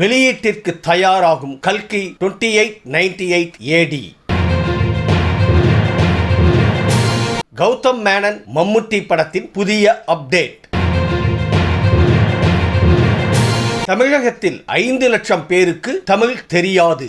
வெளியீட்டிற்கு தயாராகும் கல்கி twenty eight ninety eight AD Gautham Menon Mammootty படத்தின் புதிய அப்டேட். தமிழகத்தில் ஐந்து லட்சம் பேருக்கு தமிழ் தெரியாது.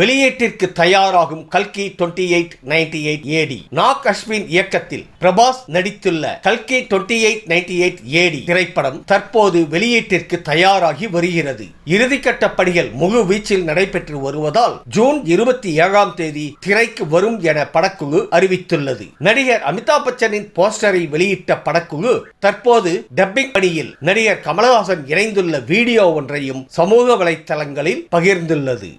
வெளியீட்டிற்கு தயாராகும் கல்கி twenty eight ninety eight AD Nag Ashwin இயக்கத்தில் பிரபாஸ் நடித்துள்ள கல்கி twenty eight ninety eight AD திரைப்படம் தற்போது வெளியீட்டிற்கு தயாராகி வருகிறது. இறுதிக்கட்ட பணிகள் முழு வீச்சில் நடைபெற்று வருவதால் ஜூன் இருபத்தி ஏழாம் தேதி திரைக்கு வரும் என படக்குழு அறிவித்துள்ளது. நடிகர் அமிதாப் பச்சனின் போஸ்டரை வெளியிட்ட படக்குழு தற்போது டப்பிங் பணியில் நடிகர் கமலஹாசன் இணைந்துள்ள வீடியோ ஒன்றையும் சமூக வலைத்தளங்களில் பகிர்ந்துள்ளது.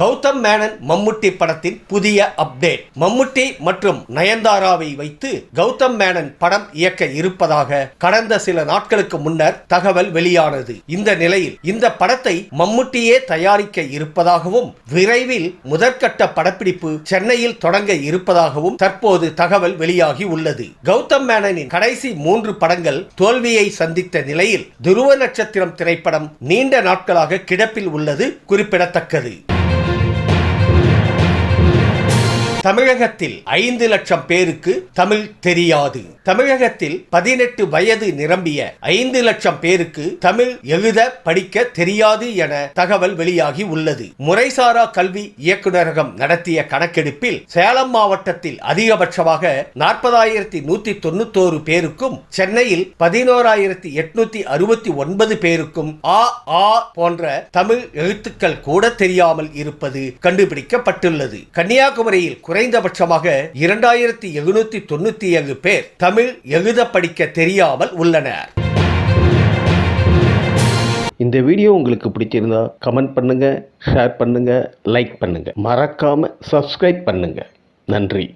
கௌதம் மேனன் மம்முட்டி படத்தின் புதிய அப்டேட். மம்முட்டி மற்றும் நயன்தாராவை வைத்து கௌதம் மேனன் படம் இயக்க இருப்பதாக கடந்த சில நாட்களுக்கு முன்னர் தகவல் வெளியானது. இந்த நிலையில் இந்த படத்தை மம்முட்டியே தயாரிக்க இருப்பதாகவும் விரைவில் முதற்கட்ட படப்பிடிப்பு சென்னையில் தொடங்க இருப்பதாகவும் தற்போது தகவல் வெளியாகி உள்ளது. கௌதம் மேனனின் கடைசி மூன்று படங்கள் தோல்வியை சந்தித்த நிலையில் துருவ நட்சத்திரம் திரைப்படம் நீண்ட நாட்களாக கிடப்பில் உள்ளது குறிப்பிடத்தக்கது. தமிழகத்தில் ஐந்து லட்சம் பேருக்கு தமிழ் தெரியாது. தமிழகத்தில் பதினெட்டு வயது நிரம்பிய ஐந்து லட்சம் பேருக்கு தமிழ் எழுத படிக்க தெரியாது என தகவல் வெளியாகி உள்ளது. முறைசாரா கல்வி இயக்குநரகம் நடத்திய கணக்கெடுப்பில் சேலம் மாவட்டத்தில் அதிகபட்சமாக நாற்பதாயிரத்தி நூத்தி தொண்ணூத்தோரு பேருக்கும் சென்னையில் பதினோராயிரத்தி எட்நூத்தி அறுபத்தி ஒன்பது பேருக்கும் ஆ ஆ போன்ற தமிழ் எழுத்துக்கள் கூட தெரியாமல் இருப்பது கண்டுபிடிக்கப்பட்டுள்ளது. கன்னியாகுமரியில் குறைந்தபட்சமாக இரண்டாயிரத்தி எழுநூத்தி தொண்ணூத்தி ஏழு பேர் தமிழ் எழுத படிக்க தெரியாமல் உள்ளனர். இந்த வீடியோ உங்களுக்கு பிடிச்சிருந்தா கமெண்ட் பண்ணுங்க ஷேர் பண்ணுங்க லைக் பண்ணுங்க. மறக்காம சப்ஸ்கிரைப் பண்ணுங்க. நன்றி.